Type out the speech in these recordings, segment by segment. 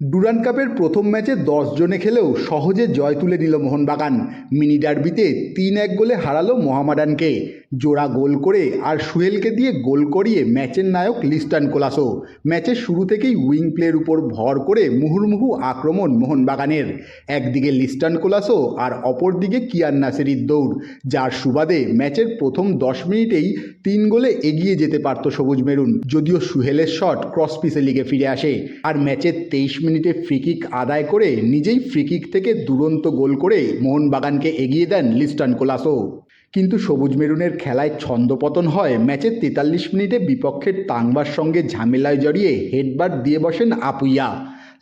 Durand কাপের প্রথম ম্যাচে দশ জনে খেলেও সহজে জয় তুলে নিল মোহনবাগান। মিনি ডার্বিতে তিন এক গোলে হারালো মোহামেডানকে। জোড়া গোল করে আর সুহেলকে দিয়ে গোল করিয়ে ম্যাচের নায়ক লিস্টান কোলাসো। ম্যাচের শুরু থেকেই উইং প্লের উপর ভর করে মুহুর্মুহু আক্রমণ মোহনবাগানের। একদিকে লিস্টান কোলাসো আর অপরদিকে কিয়ান নাসেরির দৌড়, যার সুবাদে ম্যাচের প্রথম দশ মিনিটেই তিন গোলে এগিয়ে যেতে পারত সবুজ মেরুন, যদিও সুহেলের শট ক্রস পিসে লিগে ফিরে আসে। আর ম্যাচের তেইশ মিনিটে ফ্রিকিক আদায় করে নিজেই ফ্রিকিক থেকে দুরন্ত গোল করে মোহনবাগানকে এগিয়ে দেন লিস্টান কোলাসো। কিন্তু সবুজ মেরুনের খেলায় ছন্দপতন হয় ম্যাচের তেতাল্লিশ মিনিটে বিপক্ষের তাংবার সঙ্গে ঝামেলায় জড়িয়ে হেডবার দিয়ে বসেন আপুইয়া।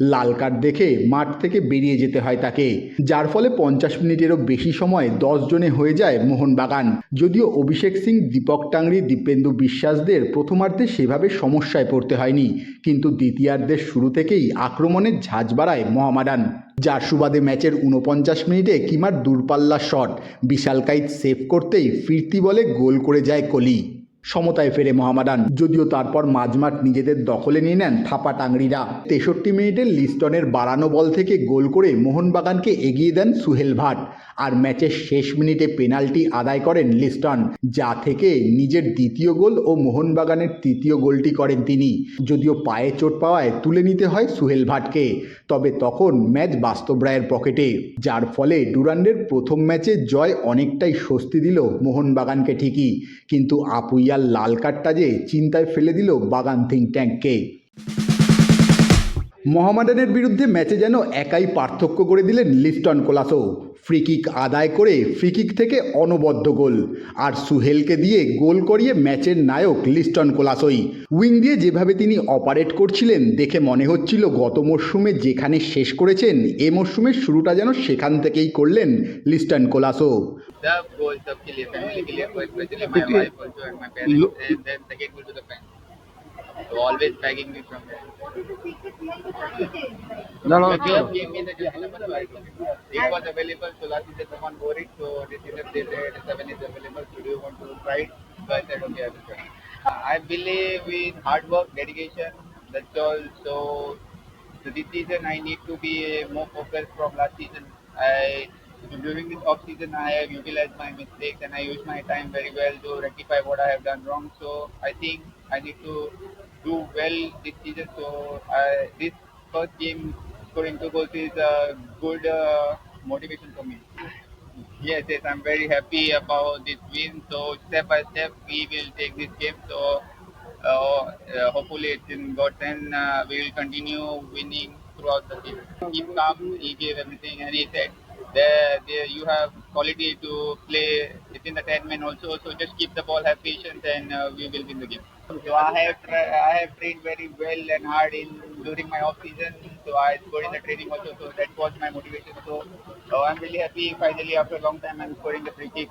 লাল কার্ড দেখে মাঠ থেকে বেরিয়ে যেতে হয় তাকে। যার ফলে পঞ্চাশ মিনিটেরও বেশি সময় দশ জনে হয়ে যায় মোহনবাগান। যদিও অভিষেক সিং, দীপক টাংরি, দীপেন্দু বিশ্বাসদের প্রথমার্ধে সেভাবে সমস্যায় পড়তে হয়নি, কিন্তু দ্বিতীয়ার্ধের শুরু থেকেই আক্রমণের ঝাঁজ বাড়ায় মোহামেডান যার সুবাদে ম্যাচের উনপঞ্চাশ মিনিটে কিমার দূরপাল্লা শট বিশালকাইত সেভ করতেই ফিরতি বলে গোল করে যায় কলি সমতায় ফেরে মহামাদান। যদিও তারপর মাঝমাঠ নিজেদের দখলে নিয়ে নেন থাপা টাংরিরা। তেষট্টি মিনিটে লিস্টনের বাড়ানো বল থেকে গোল করে মোহনবাগানকে এগিয়ে দেন সুহেল ভাট। আর ম্যাচের শেষ মিনিটে পেনাল্টি আদায় করেন লিস্টন, যা থেকে নিজের দ্বিতীয় গোল ও মোহনবাগানের তৃতীয় গোলটি করেন তিনি। যদিও পায়ে চোট পাওয়ায় তুলে নিতে হয় সুহেল ভাটকে, তবে তখন ম্যাচ বাস্তব রায়ের পকেটে, যার ফলে ডুরান্ডের প্রথম ম্যাচে জয় অনেকটাই স্বস্তি দিল মোহনবাগানকে ঠিকই, কিন্তু আপুইয়ার লাল কার্ডটা যে চিন্তায় ফেলে দিল বাগান থিঙ্ক ট্যাঙ্ককে। মোহামেডানের বিরুদ্ধে ম্যাচে যেন একাই পার্থক্য করে দিলেন লিস্টন কোলাসো ফ্রিকিক আদায় করে ফ্রিকিক থেকে অনবদ্য গোল। আর সুহেলকে দিয়ে গোল করিয়ে ম্যাচের নায়ক লিস্টন কোলাসই। উইং দিয়ে যেভাবে তিনি অপারেট করছিলেন দেখে মনে হচ্ছিল গত মরশুমে যেখানে শেষ করেছেন এ মরশুমের শুরুটা যেন সেখান থেকেই করলেন Liston Colaco so always begging me from there No, no, But no. they gave me the. It was available, so last season someone bore it, so this season they said seven is available. So do you want to try it? So I said okay, I will try. I believe in hard work, dedication. That's all. So, so this season I need to be more focused from last season. I during this off season I have utilized my mistakes and I use my time very well to rectify what I have done wrong. So I think I need to do well this season. So I, this first game scoring two goals is a good uh, motivation for me. Yes, yes, I'm very happy about this win. So step by step, we will take this game. So uh, uh, hopefully, it's in God's hand. Uh, we will continue winning throughout the season. Keep calm. He gave everything, and he said, "There, there, you have quality to play within the 10 men also. So just keep the ball, have patience, and uh, we will win the game." So I have tra- I have trained very well and hard in during my off season. So I scored in the training also. So that was my motivation. So, so I'm really happy. Finally, after a long time, I'm scoring the free kick.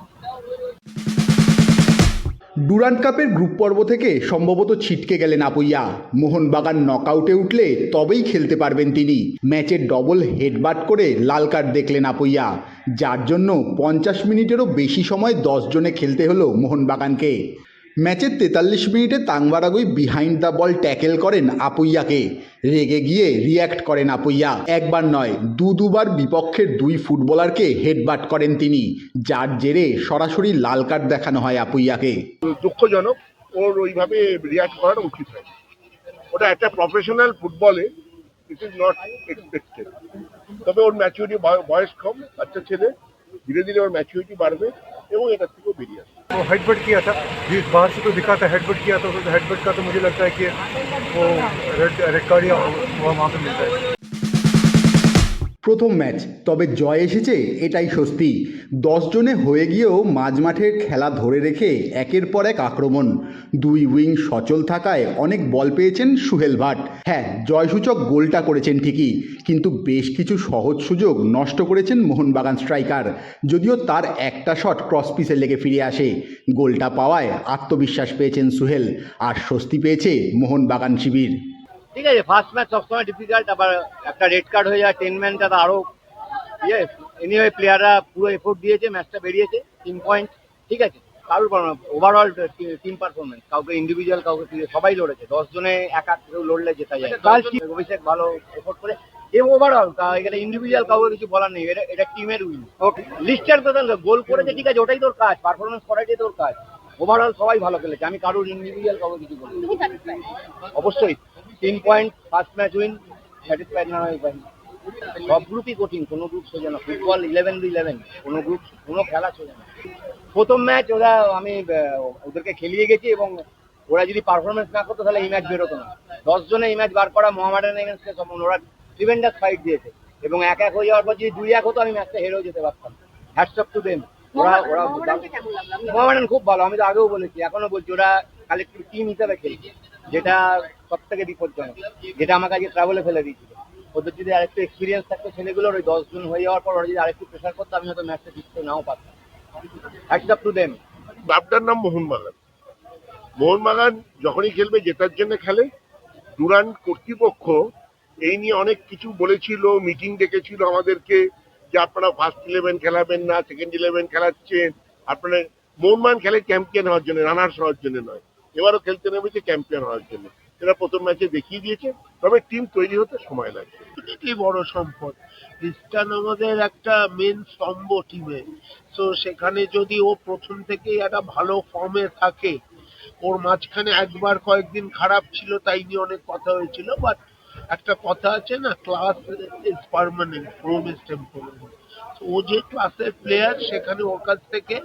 Durand কাপের group পর্ব থেকে সম্ভবত ছিটকে গেলেন আপুইয়া মোহনবাগান নকআউটে উঠলে তবেই খেলতে পারবেন তিনি ম্যাচের ডবল হেডবাট করে লাল কার্ড দেখলেন আপুইয়া যার জন্য পঞ্চাশ মিনিটেরও বেশি সময় দশ জনে খেলতে হলো মোহনবাগানকে ম্যাচের তেতাল্লিশ মিনিটে তাংবারাগুই বিহাইন্ড দ্য বল ট্যাকেল করেন আপুইয়াকে। রেগে গিয়ে রিয়্যাক্ট করেন আপুইয়া। একবার নয়, দু দুবার বিপক্ষের দুই ফুটবলারকে হেডবাট করেন তিনি, যার জেরে সরাসরি লাল কার্ড দেখানো হয় আপুইয়াকে। দুঃখজনক, ওর ওইভাবে রিয়াক্ট করাটা উচিত হয় ওটা একটা প্রফেশনাল ফুটবলে ইট ইজ নট এক্সপেক্টেড তবে ওর ম্যাচুরিটি বয়স কম, বাচ্চা ছেলে, ধীরে ধীরে ওর ম্যাচুরিটি বাড়বে। এবং এটার থেকেও बेरिए আসবে वो हेडबट किया था जिस बाहर से तो दिखा था हेडबट किया था तो हेडबट का तो मुझे लगता है कि वो रेड रेड कार्ड या वो वहाँ पे मिलता है প্রথম ম্যাচ, তবে জয় এসেছে, এটাই স্বস্তি। জনে হয়ে গিয়েও মাঝমাঠের খেলা ধরে রেখে একের পর এক আক্রমণ। দুই উইং সচল থাকায় অনেক বল পেয়েছেন সুহেল ভাট। হ্যাঁ জয়সূচক গোলটা করেছেন ঠিকই, কিন্তু বেশ কিছু সহজ সুযোগ নষ্ট করেছেন মোহনবাগান স্ট্রাইকার, যদিও তার একটা শট ক্রস পিসে লেগে ফিরে আসে। গোলটা পাওয়ায় আত্মবিশ্বাস পেয়েছেন সুহেল, আর স্বস্তি পেয়েছে মোহনবাগান শিবির। ঠিক আছে ফার্স্ট ম্যাচ সবসময় ডিফিকাল্ট আবার একটা রেড কার্ড হয়ে যায় টেন ম্যানটা তো আরও ইয়ে এনিওয়ে প্লেয়াররা পুরো এফোর্ট দিয়েছে ম্যাচটা বেরিয়েছে তিন পয়েন্ট ঠিক আছে? কারোর ওভারঅল টিম পারফরমেন্স কাউকে ইন্ডিভিজুয়াল কাউকে সবাই লড়েছে দশ জনে এক এক কেউ লড়লে জেতা যায়। কাল অভিষেক ভালো এফোর্ট করে এবং ওভারঅল এখানে ইন্ডিভিজুয়াল কাউকে কিছু বলার নেই এটা এটা টিমের উইন ওকে লিস্টার কথা গোল করেছে ঠিক আছে ওটাই তোর কাজ পারফরমেন্স করাটাই তোর কাজ। ওভারঅল সবাই ভালো খেলেছে আমি কারোর ইন্ডিভিজুয়াল কাউকে কিছু বলি অবশ্যই। তিন point first match win satisfied না হয় পারি। সব গ্রুপই কঠিন কোনো গ্রুপ সোজা না। ফুটবল ইলেভেন টু ইলেভেন কোনো গ্রুপ কোনো খেলা সোজা না। প্রথম ম্যাচ ওরা আমি ওদেরকে খেলিয়ে গেছি এবং ওরা যদি পারফরমেন্স না করতো তাহলে এই ম্যাচ বেরোতো না। দশ জনে এই ম্যাচ বার করা মোহামেডান এগেন্সকে সব ওরা ট্রিভেন্ডাস ফাইট দিয়েছে। এবং এক এক হয়ে যাওয়ার পর যদি দুই এক হতো আমি ম্যাচটা হেরেও যেতে পারতাম। হ্যাটস অফ টু দেম ওরা ওরা মোহামেডান খুব ভালো আমি তো আগেও বলেছি এখনও বলছি ওরা কালেক্টিভ টিম হিসাবে খেলছে। যেটা সব থেকে বিপজ্জনক, যেটা আমাকে আজকে ট্রাভেলে ফেলে দিয়েছিল। ওদের যদি আরেকটু এক্সপিরিয়েন্স থাকতো ছেলেগুলোর, ওই দশ জন হয়ে যাওয়ার পর ওরা যদি আরেকটু প্রেশার করতো, আমি হয়তো ম্যাচটা জিততে নাও পারতাম। হ্যাটস অফ টু দেম ক্লাবটার নাম মোহনবাগান। মোহনবাগান যখনই খেলবে, জেতার জন্য খেলে। ডুরান্ট কর্তৃপক্ষ এই নিয়ে অনেক কিছু বলেছিল মিটিং ডেকেছিল আমাদেরকে যে আপনারা ফার্স্ট ইলেভেন খেলাবেন না সেকেন্ড ইলেভেন খেলাচ্ছেন। আপনারা মোহনবাগান খেলে চ্যাম্পিয়ন হওয়ার জন্য রানার্স হওয়ার জন্য নয়। এবারও খেলতে নেমেছে চ্যাম্পিয়ন হওয়ার জন্য। এরা প্রথম ম্যাচে দেখিয়ে দিয়েছে, তবে টিম তৈরি হতে সময় লাগবে। এটাই বড় সম্পদ। খ্রিস্টান আমাদের একটা মেন স্তম্ভ টিমে তো সেখানে যদি ও প্রথম থেকেই একটা ভালো ফর্মে থাকে, ওর মাঝখানে একবার কয়েকদিন খারাপ ছিল, তাই নিয়ে অনেক কথা হয়েছিল বাট একটা কথা আছে না class is permanent form is temporary ও যে ক্লাসের প্লেয়ার সেখানে ওর কাছ থেকে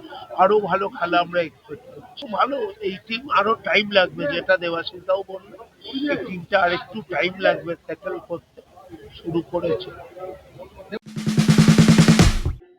আরও ভালো খেলা আমরা এক্সপেক্ট করছি। ভালো, এই টিম আরও টাইম লাগবে যেটা দেবাশিসদাও বলল। এই টিমটা আরেকটু টাইম লাগবে সেটেল করতে। শুরু করেছে।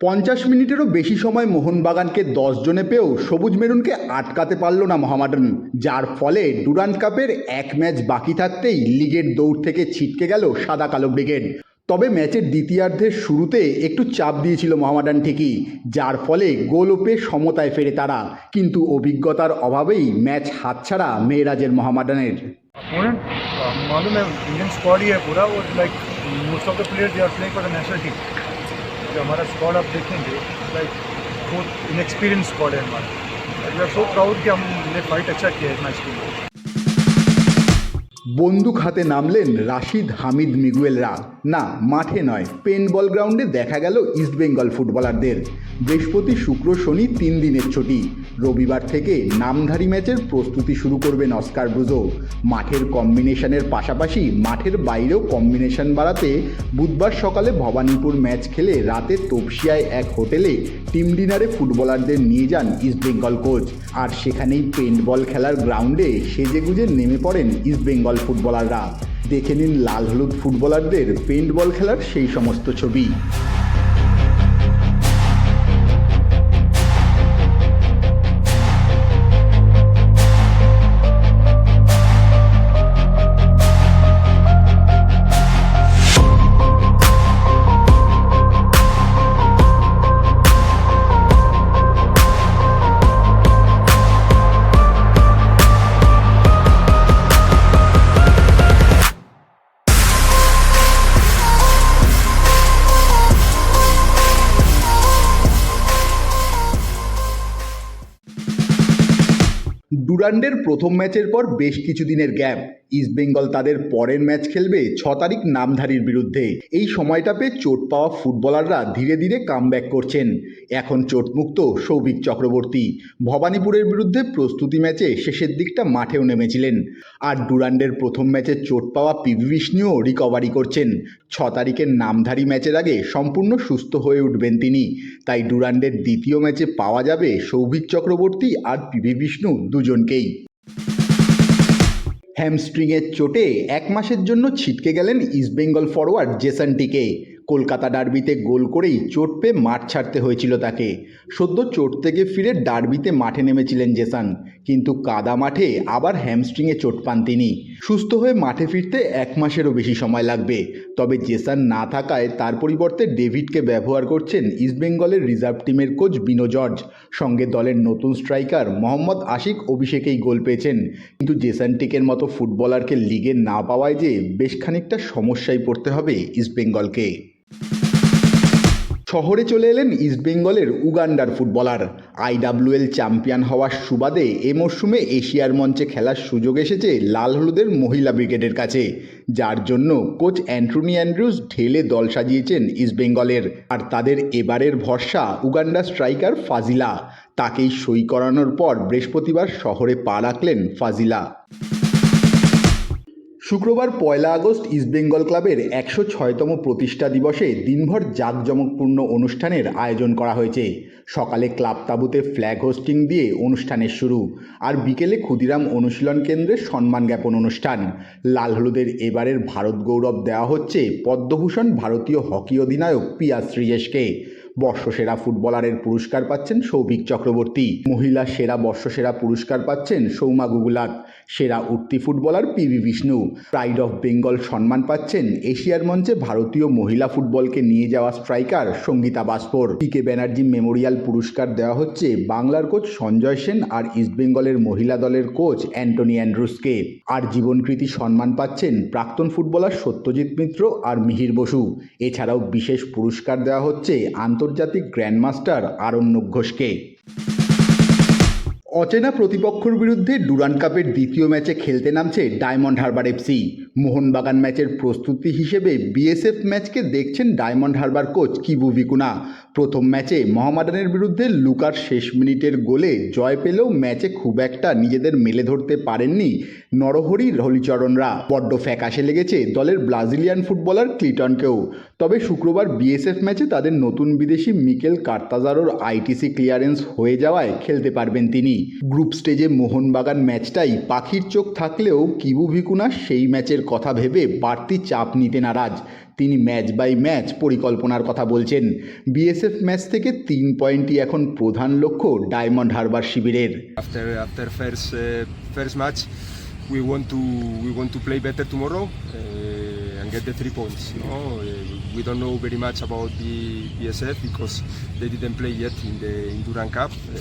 পঞ্চাশ মিনিটেরও বেশি সময় মোহনবাগানকে দশ জনে পেয়েও সবুজ মেরুনকে আটকাতে পারল না মোহামেডান, যার ফলে ডুরান্ট কাপের এক ম্যাচ বাকি থাকতেই লিগের দৌড় থেকে ছিটকে গেল সাদা কালো ব্রিগেড। তবে ম্যাচের দ্বিতীয়ার্ধের শুরুতে একটু চাপ দিয়েছিল মোহামেডান ঠিকই যার ফলে গোল পেয়ে সমতায় ফেরে তারা কিন্তু অভিজ্ঞতার অভাবেই ম্যাচ হাতছাড়া মেয়েরাজের মোহামেডানের अपोनेंट मालूम है इंडियन स्क्वाड ही है पूरा और like most of the player they are playing for the national team जो हमारा स्क्वाड आप देखेंगे लाइक बहुत इनएक्सपीरियंस स्क्वाड है हमारा वी आर सो प्राउड कि हमने फाइट अच्छा किया है इस मैच के लिए বন্দুক হাতে নামলেন রাশিদ হামিদ মিগুয়েলরা। না, মাঠে নয় পেনবল গ্রাউন্ডে দেখা গেল ইস্টবেঙ্গল ফুটবলারদের। বৃহস্পতি শুক্র শনি তিন দিনের ছুটি। রবিবার থেকে নামধারী ম্যাচের প্রস্তুতি শুরু করবেন অস্কার ব্রুজো। মাঠের কম্বিনেশনের পাশাপাশি মাঠের বাইরেও কম্বিনেশন বাড়াতে বুধবার সকালে ভবানীপুর ম্যাচ খেলে রাতে তপসিয়ায় এক হোটেলে টিম ডিনারে ফুটবলারদের নিয়ে যান ইস্টবেঙ্গল কোচ। আর সেখানেই পেন্টবল খেলার গ্রাউন্ডে সেজেগুজে নেমে পড়েন ইস্টবেঙ্গল ফুটবলাররা দেখে নিন লাল হলুদ ফুটবলারদের পেন্টবল খেলার সেই সমস্ত ছবি। ডুরান্ডের প্রথম ম্যাচের পর বেশ কিছুদিনের গ্যাপ ইস্টবেঙ্গল তাদের পরের ম্যাচ খেলবে ছ তারিখ নামধারীর বিরুদ্ধে। এই সময়টা পেয়ে চোট পাওয়া ফুটবলাররা ধীরে ধীরে কামব্যাক করছেন। এখন চোটমুক্ত সৌভিক চক্রবর্তী। ভবানীপুরের বিরুদ্ধে প্রস্তুতি ম্যাচে শেষের দিকটা মাঠেও নেমেছিলেন। আর ডুরান্ডের প্রথম ম্যাচে চোট পাওয়া পিভি বিষ্ণুও রিকভারি করছেন। ছ তারিখের নামধারী ম্যাচের আগে সম্পূর্ণ সুস্থ হয়ে উঠবেন তিনি। তাই ডুরান্ডের দ্বিতীয় ম্যাচে পাওয়া যাবে সৌভিক চক্রবর্তী আর পিভি বিষ্ণু দুজনকেই। হ্যামস্ট্রিংয়ের চোটে এক মাসের জন্য ছিটকে গেলেন ইস্টবেঙ্গল ফরোয়ার্ড জেসন টিকে কলকাতা ডার্বিতে গোল করেই চোট পেয়ে মাঠ ছাড়তে হয়েছিল তাকে। সদ্য চোট থেকে ফিরে ডার্বিতে মাঠে নেমেছিলেন জেসান, কিন্তু কাদা মাঠে আবার হ্যামস্ট্রিংয়ে চোট পান তিনি। সুস্থ হয়ে মাঠে ফিরতে এক মাসেরও বেশি সময় লাগবে। তবে জেসান না থাকায় তার পরিবর্তে ডেভিডকে ব্যবহার করছেন ইস্টবেঙ্গলের রিজার্ভ টিমের কোচ বিনো জর্জ। সঙ্গে দলের নতুন স্ট্রাইকার মোহাম্মদ আশিক অভিষেকেই গোল পেয়েছেন। কিন্তু জেসান টিকের মতো ফুটবলারকে লিগে না পাওয়ায় যে বেশ খানিকটা সমস্যায় পড়তে হবে ইস্টবেঙ্গলকে শহরে চলে এলেন ইস্টবেঙ্গলের উগান্ডার ফুটবলার আইডাব্লিউএল চ্যাম্পিয়ন হওয়ার সুবাদে এ মরশুমে এশিয়ার মঞ্চে খেলার সুযোগ এসেছে লাল হলুদের মহিলা ব্রিগেডের কাছে। যার জন্য কোচ অ্যান্টনি অ্যান্ড্রুজ ঢেলে দল সাজিয়েছেন ইস্টবেঙ্গলের আর তাদের এবারের ভরসা উগান্ডা স্ট্রাইকার ফাজিলা। তাকেই সই করানোর পর বৃহস্পতিবার শহরে পা রাখলেন ফাজিলা। শুক্রবার পয়লা আগস্ট ইস্টবেঙ্গল ক্লাবের একশো ছয়তম প্রতিষ্ঠা দিবসে দিনভর জাঁকজমকপূর্ণ অনুষ্ঠানের আয়োজন করা হয়েছে। সকালে ক্লাব তাঁবুতে ফ্ল্যাগ হোস্টিং দিয়ে অনুষ্ঠানের শুরু। আর বিকেলে ক্ষুদিরাম অনুশীলন কেন্দ্রে সম্মান জ্ঞাপন অনুষ্ঠান। লাল হলুদের এবারের ভারত গৌরব দেওয়া হচ্ছে পদ্মভূষণ ভারতীয় হকি অধিনায়ক পিয়া শ্রীজেশকে বর্ষসেরা ফুটবলারের পুরস্কার পাচ্ছেন সৌভিক চক্রবর্তী। মহিলা সেরা বর্ষসেরা পুরস্কার পাচ্ছেন সৌমা গুগুলাক সেরা উঠতি footballer P PV Vishnu. Pride of Bengal সম্মান পাচ্ছেন এশিয়ার মঞ্চে ভারতীয় মহিলা ফুটবলকে নিয়ে যাওয়া striker Sangita Basfore. PK Banerjee memorial পুরস্কার দেওয়া হচ্ছে বাংলার কোচ সঞ্জয় সেন আর ইস্টবেঙ্গলের মহিলা দলের কোচ অ্যান্টনি অ্যান্ড্রুসকে। আর জীবনকৃতি সম্মান পাচ্ছেন প্রাক্তন ফুটবলার সত্যজিৎ মিত্র আর মিহির বসু। এছাড়াও বিশেষ পুরস্কার দেওয়া হচ্ছে আন্তর্জাতিক গ্র্যান্ডমাস্টার আরণ্যক ঘোষকে। অচেনা প্রতিপক্ষর বিরুদ্ধে ডুরান্ড কাপের দ্বিতীয় ম্যাচে খেলতে নামছে ডায়মন্ড হারবার এফসি মোহনবাগান ম্যাচের প্রস্তুতি হিসেবে বিএসএফ ম্যাচকে দেখছেন Diamond Harbour coach Kibu Vicuna. প্রথম ম্যাচে মোহামেডানের বিরুদ্ধে লুকার শেষ মিনিটের গোলে জয় পেলেও ম্যাচে খুব একটা নিজেদের মেলে ধরতে পারেননি নরহরি হলিচরণরা বড্ড ফ্যাকাশে লেগেছে দলের ব্রাজিলিয়ান ফুটবলার ক্লিটনকেও। তবে শুক্রবার বিএসএফ ম্যাচে তাদের নতুন বিদেশি মিকেল কার্তাজারোর আইটিসি ক্লিয়ারেন্স হয়ে যাওয়ায় খেলতে পারবেন তিনি। গ্রুপ স্টেজে মোহনবাগান ম্যাচটাই পাখির চোখ থাকলেও কিবু ভিকুনা সেই ম্যাচের কথা ভেবে বাড়তি চাপ নিতে নারাজ। তিনি ম্যাচ বাই ম্যাচ পরিকল্পনার কথা বলছেন। বিএসএফ ম্যাচ থেকে তিন পয়েন্টই এখন প্রধান লক্ষ্য ডায়মন্ড হারবার শিবিরের। Uh, first match we want to we want to play better tomorrow uh, and get the three points you know uh, we don't know very much about the BSF because they didn't play yet in the in Duran Cup. Uh,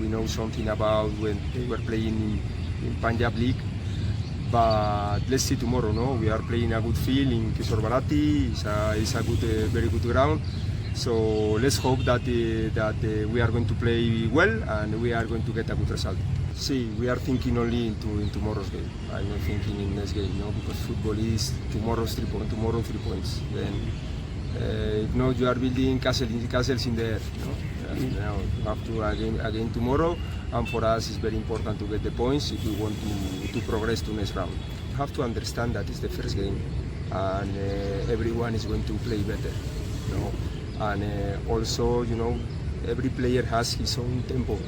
we know something about when they were playing in, Punjab League. But let's see tomorrow no? We are playing a good field in Kishore Bharati. It's a, it's a good uh, very good ground. So let's hope that uh, that uh, we are going to play well and we are going to get a good result. See, we are thinking only into in tomorrow's game. I'm not thinking in next game, no, because football is tomorrow's three points. Tomorrow three points. Then, uh, if not, you are building castles, castles in the air. You know? Have to again again tomorrow, and for us, it's very important to get the points if we want to to progress to next round. You have to understand that it's the first game, and uh, everyone is going to play better. You know? and uh, also you know every player has his own tempo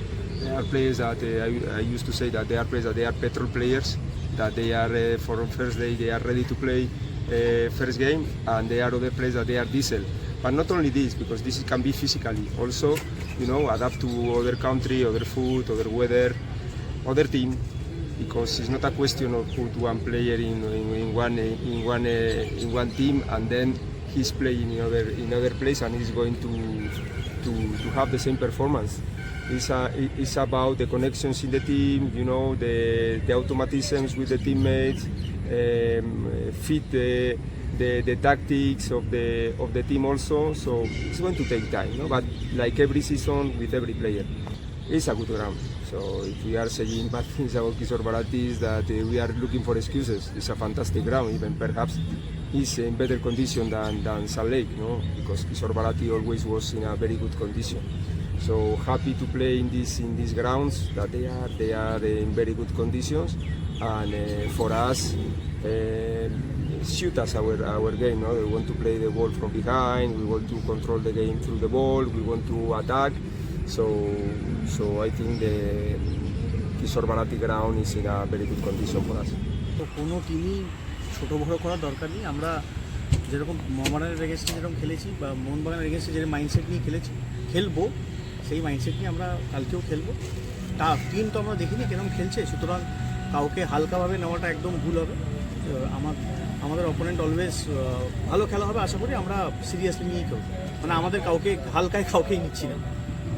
there are players that I, I used to say that they are players that they are petrol players that they are uh, for first day they are ready to play uh, first game and there are other players that they are diesel but not only this because this can be physically also you know adapt to other country other food other weather other team because it's not a question of put one player in, in, in one in one uh, in one team and then he's playing in other in other place and he's going to to, to have the same performance. It's, a, it's about the connections in the team, you know, the, the automatisms with the teammates, um, fit the, the, the tactics of the of the team also. So it's going to take time, no? but like every season with every player, it's a good ground. So if we are saying bad things about is that uh, we are looking for excuses. It's a fantastic ground, even perhaps is in better condition than, than Salt Lake, no? because Kishore Bharati always was in a very good condition. So happy to play in these in these grounds that they are they are in very good conditions, and uh, for us, uh, suit us our our game. No? We want to play the ball from behind. We want to control the game through the ball. We want to attack. So so I think the Kishore Bharati ground is in a very good condition for us. তো কোনো টিমই ছোটো বড়ো করার দরকার নেই আমরা যেরকম মোহামেডানের এগেনস্টে যেরকম খেলেছি বা মোহনবাগানের এগেনস্টে যে মাইন্ডসেট নিয়ে খেলেছি খেলব সেই মাইন্ডসেট নিয়ে আমরা কালকেও খেলব। তা টিম তো আমরা দেখিনি কেরকম খেলছে, সুতরাং কাউকে হালকাভাবে নেওয়াটা একদম ভুল হবে। আমার, আমাদের অপোনেন্ট অলওয়েজ ভালো খেলা হবে আশা করি, আমরা সিরিয়াসলি নিয়েই খেলব। মানে আমাদের কাউকে, হালকায় কাউকেই নিচ্ছি না।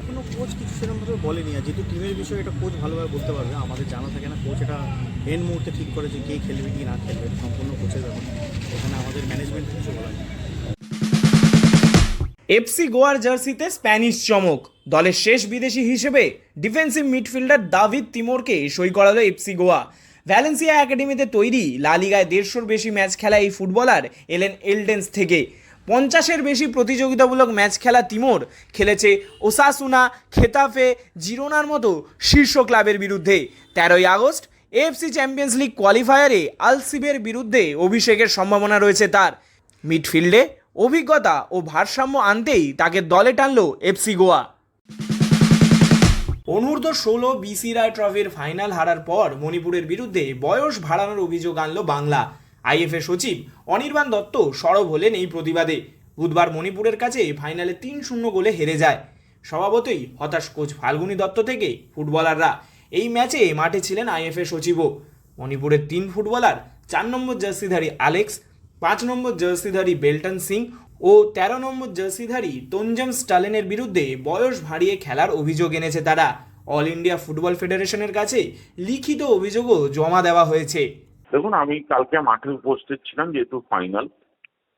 কোনো কোচ কিছু সেরকমভাবে বলেনি, আর যেহেতু টিমের বিষয়ে এটা কোচ ভালোভাবে বলতে পারবে, আমাদের জানা থাকে না কোচ এটা এন মুহূর্তে ঠিক করে যে কে খেলবে কি না খেলবে সম্পূর্ণ কোচের ব্যাপার। এখানে আমাদের ম্যানেজমেন্ট কিছু বলা এফসি গোয়ার জার্সিতে স্প্যানিশ চমক। দলের শেষ বিদেশি হিসেবে ডিফেন্সিভ মিডফিল্ডার দাভিদ তিমোরকে সই করালো এফসি গোয়া। ভ্যালেন্সিয়া একাডেমিতে তৈরি লালিগায় দেড়শোর বেশি ম্যাচ খেলা এই ফুটবলার এলেন এলডেন্স থেকে। পঞ্চাশের বেশি প্রতিযোগিতামূলক ম্যাচ খেলা তিমোর খেলেছে ওসাসুনা, খেতাফে, জিরোনার মতো শীর্ষ ক্লাবের বিরুদ্ধে। তেরোই আগস্ট এএফসি চ্যাম্পিয়ন্স লিগ কোয়ালিফায়ারে আলসিবের বিরুদ্ধে অভিষেকের সম্ভাবনা রয়েছে তার। মিডফিল্ডে অভিজ্ঞতা ও ভারসাম্য আনতেই তাকে দলে টানল এফসি গোয়া। অনূর্ধ্ব ষোলো বিসি রায় ট্রফির ফাইনাল হারার পর মণিপুরের বিরুদ্ধে বয়স বাড়ানোর অভিযোগ আনল বাংলা। আইএফএ সচিব অনির্বাণ দত্ত সরব হলেন এই প্রতিবাদে। বুধবার মণিপুরের কাছে ফাইনালে তিন শূন্য গোলে হেরে যায়। স্বভাবতই হতাশ কোচ ফাল্গুনী দত্ত থেকে ফুটবলাররা। এই ম্যাচে মাঠে ছিলেন আইএফএ সচিবও। মণিপুরের তিন ফুটবলার, চার নম্বর জার্সিধারী আলেক্স পাঁচ নম্বর জার্সিধারী বেল্টন সিং ও তেরো নম্বর জার্সিধারী তঞ্জম স্টালিনের বিরুদ্ধে বয়স ভারিয়ে খেলার অভিযোগ এনেছে তারা। অল ইন্ডিয়া ফুটবল ফেডারেশনের কাছে লিখিত অভিযোগও জমা দেওয়া হয়েছে। দেখুন আমি কালকে মাঠে উপস্থিত ছিলাম যেহেতু ফাইনাল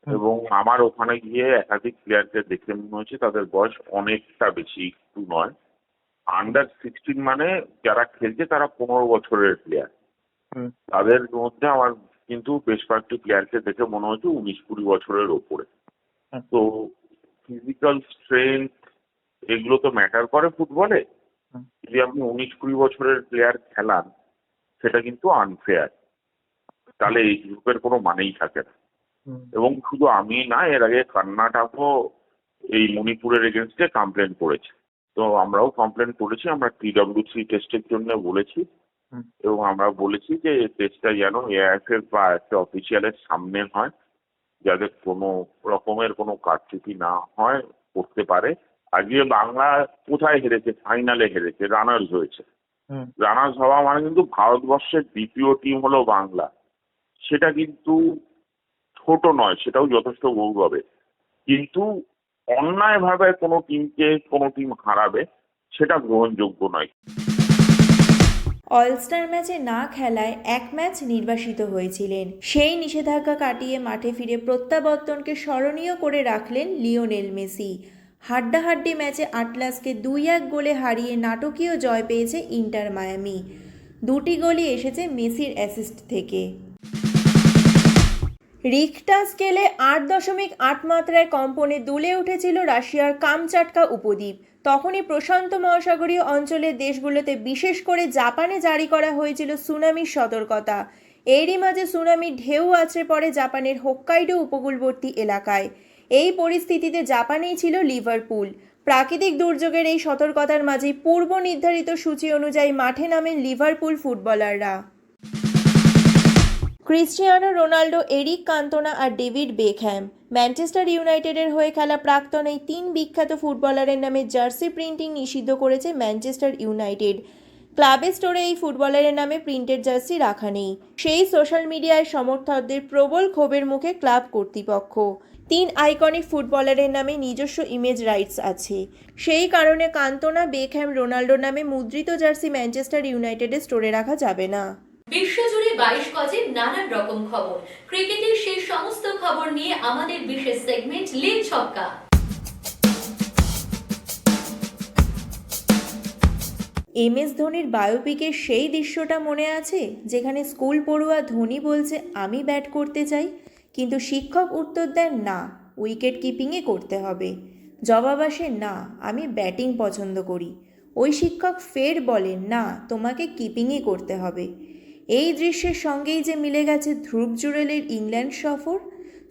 এবং আমার ওখানে গিয়ে একাধিক প্লেয়ারকে দেখে মনে হয়েছে তাদের বয়স অনেকটা বেশি একটু নয়। আন্ডার সিক্সটিন মানে যারা খেলছে তারা পনেরো বছরের প্লেয়ার তাদের মধ্যে আমার কিন্তু বেশ কয়েকটি প্লেয়ারকে দেখে মনে হচ্ছে উনিশ কুড়ি বছরের ওপরে। তো ফিজিক্যাল স্ট্রেংথ এগুলো তো ম্যাটার করে ফুটবলে। যদি আপনি উনিশ কুড়ি বছরের প্লেয়ার খেলান সেটা কিন্তু আনফেয়ার তাহলে এই গ্রুপের কোনো মানেই থাকে না। এবং শুধু আমি না এর আগে কর্ণাটকও এই মণিপুরের এগেনস্টে কমপ্লেন করেছে। তো আমরাও কমপ্লেন করেছি আমরা টিডব্লিউসি টেস্টের জন্য বলেছি। এবং আমরা বলেছি যে টেস্টটা যেন এআইএফএফ বা একটা অফিসিয়ালের সামনে হয় যাতে কোনো রকমের কোনো কারচুপি না হয় করতে পারে। আজকে বাংলা কোথায় হেরেছে? ফাইনালে হেরেছে রানার্স হয়েছে। রানার্স হওয়া মানে কিন্তু ভারতবর্ষের দ্বিতীয় টিম হলো বাংলা। সেটা কিন্তু ছোট নয় সেটাও যথেষ্ট গৌরবের কিন্তু অন্যায়ভাবে কোনো টিমকে কোনো টিম হারাবে সেটা গ্রহণযোগ্য নয়। অলস্টার ম্যাচে না খেলায় এক ম্যাচ নির্বাসিত হয়েছিলেন। সেই নিষেধাজ্ঞা কাটিয়ে মাঠে ফিরে প্রত্যাবর্তনকে স্মরণীয় করে রাখলেন লিওনেল মেসি। হাড্ডাহাড্ডি ম্যাচে আটলাসকে দুই এক গোলে হারিয়ে নাটকীয় জয় পেয়েছে ইন্টার মায়ামি। দুটি গোলই এসেছে মেসির অ্যাসিস্ট থেকে। রিখটা স্কেলে আট দশমিক আট মাত্রায় কম্পনে দুলে উঠেছিল রাশিয়ার কামচাটকা উপদ্বীপ। তখনই প্রশান্ত মহাসাগরীয় অঞ্চলের দেশগুলোতে বিশেষ করে জাপানে জারি করা হয়েছিল সুনামির সতর্কতা। এরই মাঝে সুনামির ঢেউ আছড়ে পড়ে জাপানের হোক্কাইডো উপকূলবর্তী এলাকায়। এই পরিস্থিতিতে জাপানেই ছিল লিভারপুল। প্রাকৃতিক দুর্যোগের এই সতর্কতার মাঝেই পূর্ব নির্ধারিত সূচি অনুযায়ী মাঠে নামেন লিভারপুল ফুটবলাররা। ক্রিস্টিয়ানো রোনাল্ডো, এরিক কান্তনা আর ডেভিড বেকহ্যাম। ম্যানচেস্টার ইউনাইটেডের হয়ে খেলা প্রাক্তন এই তিন বিখ্যাত ফুটবলারের নামে জার্সি প্রিন্টিং নিষিদ্ধ করেছে ম্যানচেস্টার ইউনাইটেড। ক্লাবের স্টোরে এই ফুটবলারের নামে প্রিন্টেড জার্সি রাখা নেই। সেই সোশ্যাল মিডিয়ায় সমর্থকদের প্রবল ক্ষোভের মুখে ক্লাব কর্তৃপক্ষ। তিন আইকনিক ফুটবলারের নামে নিজস্ব ইমেজ রাইটস আছে। সেই কারণে কান্তনা, বেকহ্যাম, রোনাল্ডোর নামে মুদ্রিত জার্সি ম্যানচেস্টার ইউনাইটেডের স্টোরে রাখা যাবে না। বিশ্বজুড়ে বাইশ গজের নানান রকম খবর। ক্রিকেটের সেই সমস্ত খবর নিয়ে আমাদের বিশেষ সেগমেন্ট লিগ ছক্কা। এম এস ধোনির বায়োপিকের সেই দৃশ্যটা মনে আছে, যেখানে স্কুল পড়ুয়া ধোনি বলছে, আমি ব্যাট করতে চাই। কিন্তু শিক্ষক উত্তর দেন, না উইকেট কিপিংয়ে করতে হবে। জবাব আসে, না, আমি ব্যাটিং পছন্দ করি। ওই শিক্ষক ফের বলেন, না, তোমাকে কিপিংই করতে হবে। এই দৃশ্যের সঙ্গেই যে মিলে গেছে ধ্রুব জুরেলের ইংল্যান্ড সফর,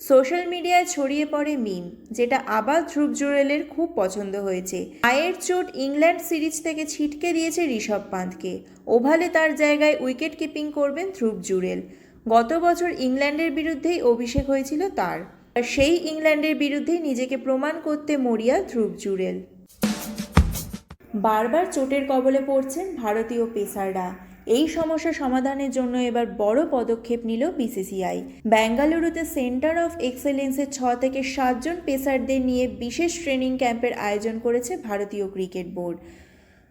সোশ্যাল মিডিয়ায় ছড়িয়ে পড়ে মিম, যেটা আবার ধ্রুব জুরেলের খুব পছন্দ হয়েছে। পায়ের চোট ইংল্যান্ড সিরিজ থেকে ছিটকে দিয়েছে ঋষভ পান্থকে। ওভালে তার জায়গায় উইকেট কিপিং করবেন ধ্রুব জুরেল গত বছর ইংল্যান্ডের বিরুদ্ধেই অভিষেক হয়েছিল তার। আর সেই ইংল্যান্ডের বিরুদ্ধেই নিজেকে প্রমাণ করতে মরিয়া ধ্রুব জুরেল বারবার চোটের কবলে পড়ছেন ভারতীয় পেসাররা। এই সমস্যা সমাধানের জন্য এবার বড় পদক্ষেপ নিল বিসিসিআই ব্যাঙ্গালুরুতে সেন্টার অফ এক্সেলেন্সের ছ থেকে সাতজন পেসারদের নিয়ে বিশেষ ট্রেনিং ক্যাম্পের আয়োজন করেছে ভারতীয় ক্রিকেট বোর্ড।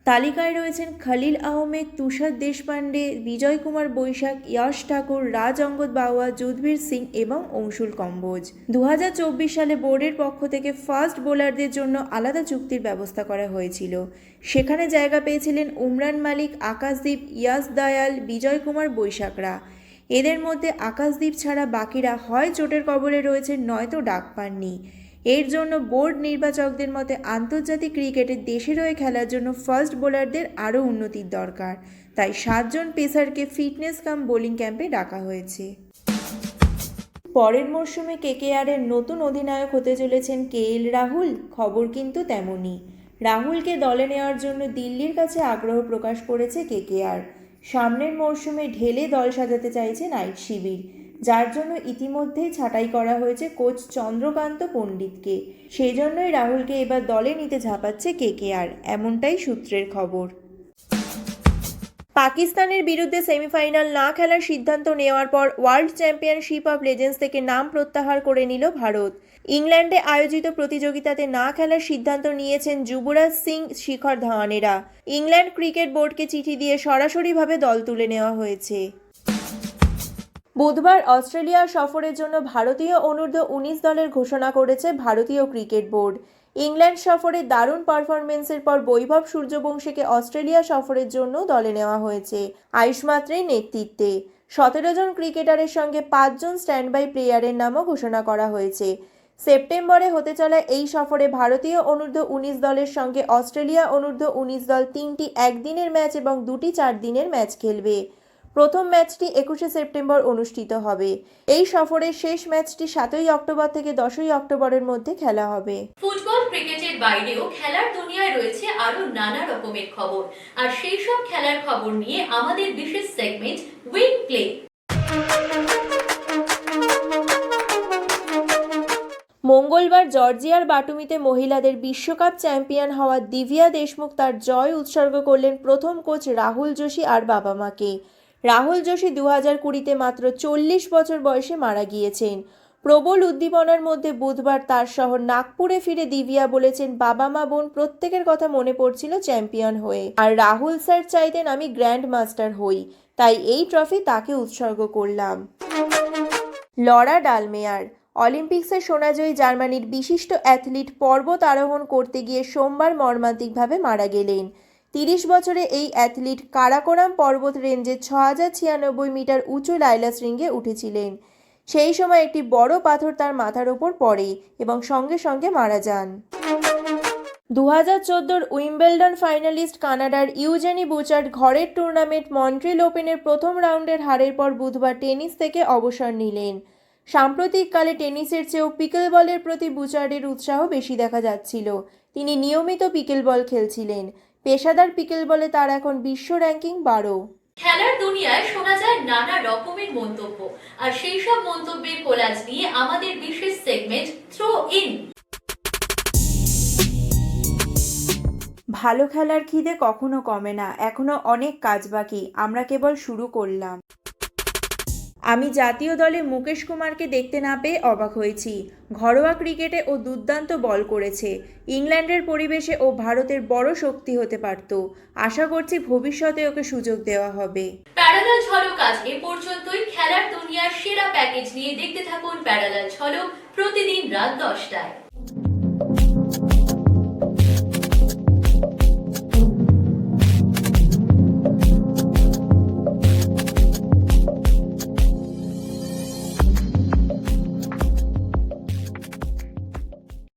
তালিকায় রয়েছেন খালিল আহমেদ, তুষার দেশপান্ডে বিজয় কুমার বৈশাখ, ইয়াশ ঠাকুর, রাজ অঙ্গদ বাওয়া যুধবীর সিং এবং অংশুল কম্বোজ। দু হাজার চব্বিশ সালে বোর্ডের পক্ষ থেকে ফাস্ট বোলারদের জন্য আলাদা চুক্তির ব্যবস্থা করা হয়েছিল। সেখানে জায়গা পেয়েছিলেন উমরান মালিক, আকাশদীপ, ইয়াস দয়াল, বিজয় কুমার বৈশাখরা। এদের মধ্যে আকাশদীপ ছাড়া বাকিরা হয় চোটের কবলে রয়েছেন নয়তো ডাক পাননি। এর জন্য বোর্ড নির্বাচকদের মতে আন্তর্জাতিক ক্রিকেটে দেশের হয়ে খেলার জন্য ফার্স্ট বোলারদের আরও উন্নতির দরকার। তাই সাতজন পেসারকে ফিটনেস কাম বোলিং ক্যাম্পে ডাকা হয়েছে। পরের মরশুমে কেকেআরের নতুন অধিনায়ক হতে চলেছেন কে এল রাহুল, খবর কিন্তু তেমনই। রাহুলকে দলে নেওয়ার জন্য দিল্লির কাছে আগ্রহ প্রকাশ করেছে কেকেআর। সামনের মরশুমে ঢেলে দল সাজাতে চাইছে নাইট শিবির। যার জন্য ইতিমধ্যেই ছাঁটাই করা হয়েছে কোচ চন্দ্রকান্ত পণ্ডিতকে। সেই জন্যই রাহুলকে এবার দলে নিতে ঝাঁপাচ্ছে কেকেআর, এমনটাই সূত্রের খবর। পাকিস্তানের বিরুদ্ধে সেমিফাইনাল না খেলার সিদ্ধান্ত নেওয়ার পর ওয়ার্ল্ড চ্যাম্পিয়নশিপ অফ লেজেন্ডস থেকে নাম প্রত্যাহার করে নিল ভারত। ইংল্যান্ডে আয়োজিত প্রতিযোগিতাতে না খেলার সিদ্ধান্ত নিয়েছেন যুবরাজ সিং, শিখর ধাওয়ানেরা। ইংল্যান্ড ক্রিকেট বোর্ডকে চিঠি দিয়ে সরাসরিভাবে দল তুলে নেওয়া হয়েছে। বুধবার অস্ট্রেলিয়া সফরের জন্য ভারতীয় অনূর্ধ্ব উনিশ দলের ঘোষণা করেছে ভারতীয় ক্রিকেট বোর্ড। ইংল্যান্ড সফরে দারুণ পারফরমেন্সের পর বৈভব সূর্যবংশীকে অস্ট্রেলিয়া সফরের জন্য দলে নেওয়া হয়েছে আয়ুষ মাত্রের নেতৃত্বে। সতেরো জন ক্রিকেটারের সঙ্গে পাঁচজন স্ট্যান্ড বাই প্লেয়ারের নামও ঘোষণা করা হয়েছে। সেপ্টেম্বরে হতে চলা এই সফরে ভারতীয় অনূর্ধ্ব উনিশ দলের সঙ্গে অস্ট্রেলিয়া অনূর্ধ্ব উনিশ দল তিনটি একদিনের ম্যাচ এবং দুটি চার দিনের ম্যাচ খেলবে। প্রথম ম্যাচটি একুশে সেপ্টেম্বর অনুষ্ঠিত হবে। এই সফরের শেষ ম্যাচটি সাতই অক্টোবর থেকে দশই অক্টোবরের মধ্যে খেলা হবে। ফুটবল ক্রিকেটের বাইরেও খেলার দুনিয়ায় রয়েছে আরও নানা রকমের খবর। আর সেই সব খেলার খবর নিয়ে আমাদের বিশেষ সেগমেন্ট উইং প্লে মঙ্গলবার জর্জিয়ার বাটুমিতে মহিলাদের বিশ্বকাপ চ্যাম্পিয়ন হওয়া দিভিয়া দেশমুখ তার জয় উৎসর্গ করলেন প্রথম কোচ রাহুল যোশী আর বাবা মাকে। রাহুল যোশী দু হাজার কুড়িতে মাত্র চল্লিশ বছর বয়সে মারা গিয়েছেন। প্রবল উদ্দীপনার মধ্যে বুধবার তার শহর নাগপুরে ফিরে দিভিয়া বলেছেন, বাবা, মা, বোন প্রত্যেকের কথা মনে পড়ছিল চ্যাম্পিয়ন হয়ে। আর রাহুল স্যার চাইতেন আমি গ্র্যান্ড মাস্টার হই, তাই এই ট্রফি তাকে উৎসর্গ করলাম। লরা ডালমেয়ার, অলিম্পিক্সে সোনাজয়ী জার্মানির বিশিষ্ট অ্যাথলিট পর্বত আরোহণ করতে গিয়ে সোমবার মর্মান্তিকভাবে মারা গেলেন। তিরিশ বছরে এই অ্যাথলিট কারাকোরাম পর্বত রেঞ্জে ছ হাজার ছিয়ানব্বই মিটার উঁচু লাইলাস রিঙ্গে উঠেছিলেন। সেই সময় একটি বড় পাথর তার মাথার ওপর পড়ে এবং সঙ্গে সঙ্গে মারা যান। দু হাজার চোদ্দোর উইম্বেলডন ফাইনালিস্ট কানাডার ইউজেনি বুচার্ড ঘরের টুর্নামেন্ট মন্ট্রিল ওপেনের প্রথম রাউন্ডের হারের পর বুধবার টেনিস থেকে অবসর নিলেন। সাম্প্রতিককালে টেনিসের চেয়েও পিকেল বলের প্রতি বুচার্ডের উৎসাহ বেশি দেখা যাচ্ছিল। তিনি নিয়মিত পিকেল বল খেলছিলেন। পেশাদার পিকেল বলে তার এখন বিশ্ব র্যাঙ্কিং বারো। খেলার দুনিয়ায় শোনা যায় নানা রকমের মন্তব্য আর সেই সব মন্তব্যের কোলাজ নিয়ে আমাদের বিশেষ সেগমেন্ট থ্রো ইন ভালো খেলার খিদে কখনো কমে না এখনও অনেক কাজ বাকি আমরা কেবল শুরু করলাম। আমি জাতীয় দলে মুকেশ কুমারকে দেখতে না পেয়ে অবাক হয়েছি। ঘরোয়া ক্রিকেটে ও দুর্দান্ত বল করেছে। ইংল্যান্ডের পরিবেশে ও ভারতের বড় শক্তি হতে পারত। আশা করছি ভবিষ্যতে ওকে সুযোগ দেওয়া হবে। প্যারালাল ঝলক আজ এ পর্যন্তই। খেলার দুনিয়ার সেরা প্যাকেজ নিয়ে দেখতে থাকুন প্যারালাল ঝলক প্রতিদিন রাত দশটায়।